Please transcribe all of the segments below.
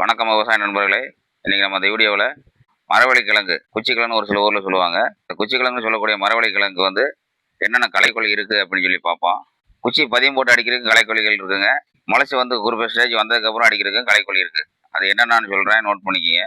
வணக்கம் விவசாய நண்பர்களே. இன்றைக்கி நம்ம அந்த வீடியோவில் மரவள்ளி கிழங்கு குச்சிக்கிழங்கு ஒரு சில ஊரில் சொல்லுவாங்க. இந்த குச்சிக்கிழங்கு சொல்லக்கூடிய மரவள்ளி கிழங்கு வந்து என்னென்ன கலைக்கொல்லி இருக்குது அப்படின்னு சொல்லி பார்ப்போம். குச்சி பதியம் போட்டு அடிக்கிறதுக்கு களைக்கொல்லிகள் இருக்குதுங்க முளைச்சி வந்து குறிப்பிட்ட ஸ்டேஜ் வந்ததுக்கப்புறம் அடிக்கிறதுக்கு களைக்கொல்லி இருக்குது அது என்னென்னு சொல்கிறேன் நோட் பண்ணிக்கிங்க.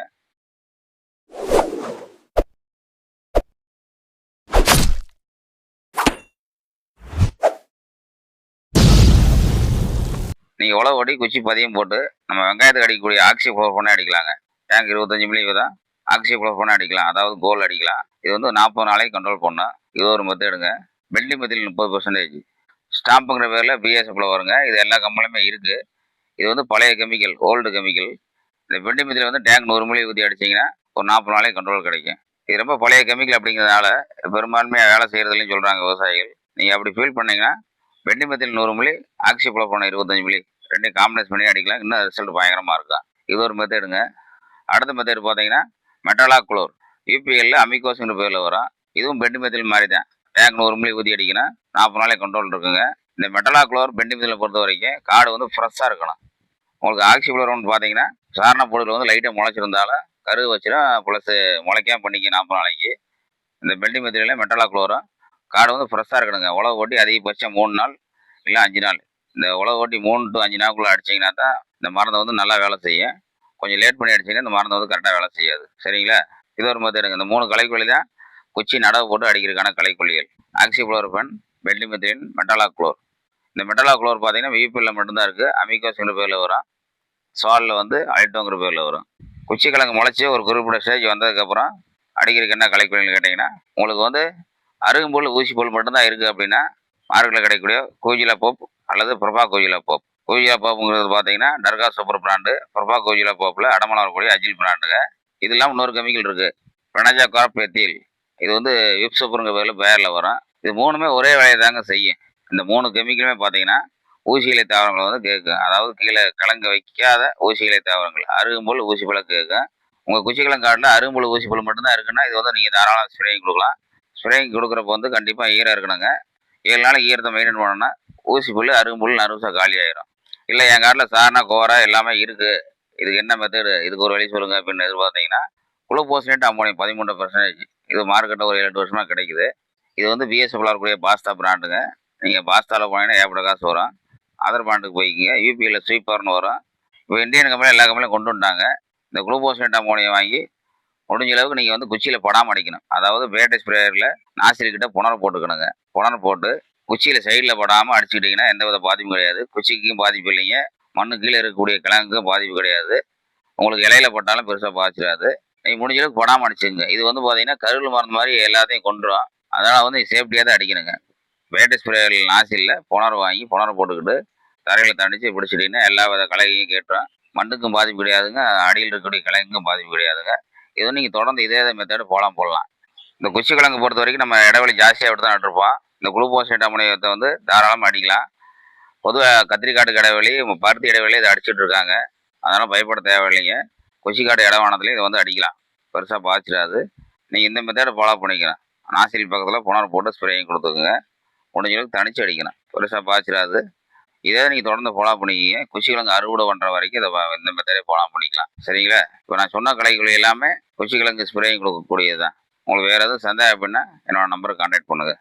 நீங்கள் உழவு ஓட்டி குச்சி பதியம் போட்டு நம்ம வெங்காயத்துக்கு அடிக்கக்கூடிய ஆக்சி ஃப்ளோர் பண்ணி அடிக்கலாங்க. டேங்க் இருபத்தஞ்சி மில்லி தான் ஆக்சி ஃப்ளோர் பண்ணி அடிக்கலாம். அதாவது கோல் அடிக்கலாம். இது வந்து நாற்பது நாளைக்கு கண்ட்ரோல் பண்ணும் இது ஒரு மெத்தடுங்க வெள்ளி மெத்தில் முப்பது பர்சன்டேஜ் ஸ்டாம்புங்கிற பேரில் பிஎஸ்எஃப்ல வருங்க. இது எல்லா கம்பெனிலுமே இருக்குது இது வந்து பழைய கெமிக்கல் ஓல்டு கெமிக்கல் இந்த வெள்ளி மெத்தில் வந்து டேங்க் நூறு மில்லி ஊற்றி அடிச்சிங்கன்னா ஒரு நாற்பது நாளைக்கு கண்ட்ரோல் கிடைக்கும். இது ரொம்ப பழைய கெமிக்கல் அப்படிங்கிறதுனால பெரும்பான்மையாக வேலை செய்கிறதுலையும் சொல்கிறாங்க விவசாயிகள். நீங்கள் அப்படி ஃபீல் பண்ணீங்கன்னா வெண்டிமத்தில் நூறு மில்லி ஆக்சி ஃப்ளோ இருபத்தஞ்சு மில்லி. ரெண்டையும் காம்பினேஷன் பண்ணி அடிக்கலாம். இன்னும் ரிசல்ட் பயங்கரமாக இருக்கும் இது ஒரு மெத்தேடுங்க அடுத்த மெத்தேடு பார்த்தீங்கன்னா மெட்டலா குளோர் யூபிஎல்ல அமிகோஸ்ங்கிற பேரில் வரும். இதுவும் பெண்டிமத்தில் மாதிரி தான் டேங்க் நூறு மில்லி ஊற்றி அடிக்கணும். நாற்பது நாளைக்கு கண்ட்ரோல் இருக்குங்க. இந்த மெட்டலா குளோர் பெண்டிமத்தில் பொறுத்த வரைக்கும் காடு வந்து ஃப்ரெஷ்ஷாக இருக்கணும். உங்களுக்கு ஆக்சி புலர் ஒன்று பார்த்தீங்கன்னா சாரண பொருள் வந்து லைட்டாக முளைச்சிருந்தாலும் கருது வச்சிடும் ப்ளஸ் முளைக்காம பண்ணிக்க நாற்பது நாளைக்கு. இந்த பெண்டி மெட்டலா குளோரும் காடு வந்து ஃப்ரெஷ்ஷாக இருக்கணுங்க. உழவு ஓட்டி அதிகபட்சம் மூணு நாள் இல்லை அஞ்சு நாள். இந்த உழவு ஓட்டி மூணு டு அஞ்சு நாளுக்குள்ளே அடிச்சிங்கன்னா தான் இந்த மருந்தை வந்து நல்லா வேலை செய்யும். கொஞ்சம் லேட் பண்ணி அடிச்சிங்கன்னா இந்த மருந்து வந்து கரெக்டாக வேலை செய்யாது. சரிங்களா? இது ஒரு மெத்தடுங்க இந்த மூணு களைக்கொல்லி தான் குச்சி நடவு போட்டு அடிக்கிறதுக்கான களைக்கொல்லிகள் ஆக்சி குளோர்பன் பெண்டிமெத்திரின் மெட்டலா குளோர் இந்த மெட்டலா குளோர் பார்த்தீங்கன்னா விபிஎல்ல மட்டும்தான் இருக்குது அமிகோஸ்ங்கிற பேரில் வரும். சாலில் வந்து அல்டோங்கிற பேரில் வரும். குச்சி கிழங்கு முளைச்சி ஒரு குறிப்பிட்ட ஸ்டேஜ் வந்ததுக்கப்புறம் அடிக்கிறதுக்கு என்ன களைக்கொல்லின்னு கேட்டிங்கன்னா உங்களுக்கு வந்து அருகம்புல் ஊசி போல் மட்டும்தான் இருக்குது அப்படின்னா மார்க்கெட்டில் கிடைக்கக்கூடிய கோஜிலா போப் அல்லது பிரபா கோஜிலா போப். கோஜிலா போப்புங்கிறது பார்த்தீங்கன்னா டர்கா சூப்பர் பிராண்டு பிரபா கோஜிலா போப்பில் அடமலம் வரக்கூடிய அஜில் பிராண்டுங்க. இது இல்லாமல் இன்னொரு கெமிக்கல் இருக்குது பிரணஜா கார்ப் எத்தில் இது வந்து விப் சூப்பருங்க பேரில் பேரில் வரும். இது மூணுமே ஒரே வேலையை தாங்க செய்யும். இந்த மூணு கெமிக்கலுமே பார்த்தீங்கன்னா ஊசிகளை தாவரங்களை வந்து கேட்கும். அதாவது கீழே கலங்க வைக்காத ஊசிகளை தாவரங்கள். அருகம்புல் ஊசி போல கேட்கும். உங்கள் குச்சிக்கிழங்கு காட்டில் அருகம்புல் ஊசி போல் மட்டும்தான் இருக்குன்னா இது வந்து நீங்கள் தாராளமாக ஸ்ப்ரேயிங் கொடுக்கலாம். ஸ்ப்ரேயிங் கொடுக்குறப்ப வந்து கண்டிப்பாக ஈரம் இருக்கணுங்க. ஏழு நாள் ஈரத்தை மெயின்டைன் பண்ணோன்னா ஊசி புல் அருகம்புல் நறுசா காலி ஆயிரும். இல்லை என் காட்டில் சாரணா கோரா எல்லாமே இருக்குது இதுக்கு என்ன மெத்தடு இதுக்கு ஒரு வழி சொல்லுங்க அப்படின்னு எதிர்பார்த்தீங்கன்னா குளுப்போசினேட் அம்மோனியம் பதிமூணு பர்சன்டேஜ் இது மார்க்கெட்டில் ஒரு ஏழு எட்டு வருஷமாக கிடைக்குது. இது வந்து பிஎஸ்எஃப்ல இருக்கக்கூடிய பாஸ்தா பிராண்டுங்க நீங்கள் பாஸ்தாவில் போனீங்கன்னா ஏப்பட காசு வரும். அதர் பிராண்டுக்கு போய்க்கிங்க. யூபியில் ஸ்வீப்பர்னு வரும். இப்போ இந்தியன் கம்பெனி எல்லா கம்பெனியும் கொண்டு வந்துட்டாங்க. இந்த குளுக்கோசினேட் அம்மோனியம் வாங்கி முடிஞ்ச அளவுக்கு நீங்கள் வந்து குச்சியில் படாமல் அடிக்கணும். அதாவது பேட்டை ஸ்ப்ரேயரில் நாசிரிக்கிட்ட புணர் போட்டுக்கணுங்க. புணர் போட்டு குச்சியில் சைடில் படாமல் அடிச்சுக்கிட்டிங்கன்னா எந்த வித பாதிப்பும் கிடையாது. குச்சிக்கும் பாதிப்பு இல்லைங்க. மண்ணு கீழே இருக்கக்கூடிய கிழங்குக்கும் பாதிப்பு கிடையாது. உங்களுக்கு இலையில போட்டாலும் பெருசாக பாதிச்சிடாது நீங்கள் முடிஞ்ச அளவுக்கு படாமல் அடிச்சுங்க இது வந்து பார்த்தீங்கன்னா கருள் மருந்து மாதிரி எல்லாத்தையும் கொண்டுரும். அதனால் வந்து சேஃப்டியாக தான் அடிக்கணுங்க. வேட்டை ஸ்ப்ரேயரில் நாசிலில் புணர் வாங்கி புணர் போட்டுக்கிட்டு தரையில் தண்டிச்சு பிடிச்சிட்டிங்கன்னா எல்லா வித கலையும் கேட்டுரும். மண்ணுக்கும் பாதிப்பு கிடையாதுங்க. அடியில் இருக்கக்கூடிய கிழங்குக்கும் பாதிப்பு கிடையாதுங்க. இது நீங்கள் தொடர்ந்து இதே மெத்தடு போகலாம் போடலாம். இந்த குச்சி கிழங்கு பொறுத்த வரைக்கும் நம்ம இடைவெளி ஜாஸ்தியாக எடுத்து தான் நட்டுருப்போம் இந்த குளுக்கோசேட் அமோனியத்தை வந்து தாராளமாக அடிக்கலாம். பொதுவாக கத்திரிக்காட்டுக்கு இடைவெளி பருத்தி இடைவெளி இதை அடிச்சுட்டு இருக்காங்க. அதனால் பயப்பட தேவையில்லைங்க. குச்சிக்காட்டு இடவானத்துலேயும் இதை வந்து அடிக்கலாம். பெருசாக பாய்ச்சிடாது நீங்கள் இந்த மெத்தேடை ஃபாலோ பண்ணிக்கலாம். நாசிரி பக்கத்தில் புனர் போட்டு ஸ்ப்ரேயும் கொடுத்துக்குங்க. முடிஞ்சளவுக்கு தனிச்சு அடிக்கணும் பெருசாக பாய்ச்சிடாது இதே நீங்கள் தொடர்ந்து ஃபாலோ பண்ணிக்கிங்க. குச்சிக்கிழங்கு அறுவடை பண்ணுற வரைக்கும் இதை இந்த மெத்தடே ஃபாலோ பண்ணிக்கலாம். சரிங்களா? இப்போ நான் சொன்ன கலைகள் எல்லாமே குச்சிக்கிழங்கு ஸ்ப்ரேயும் கொடுக்கக்கூடியது தான் உங்களுக்கு வேறு எதுவும் சந்தேகம் அப்படின்னா என்னோட நம்பருக்கு கான்டாக்ட் பண்ணுங்கள்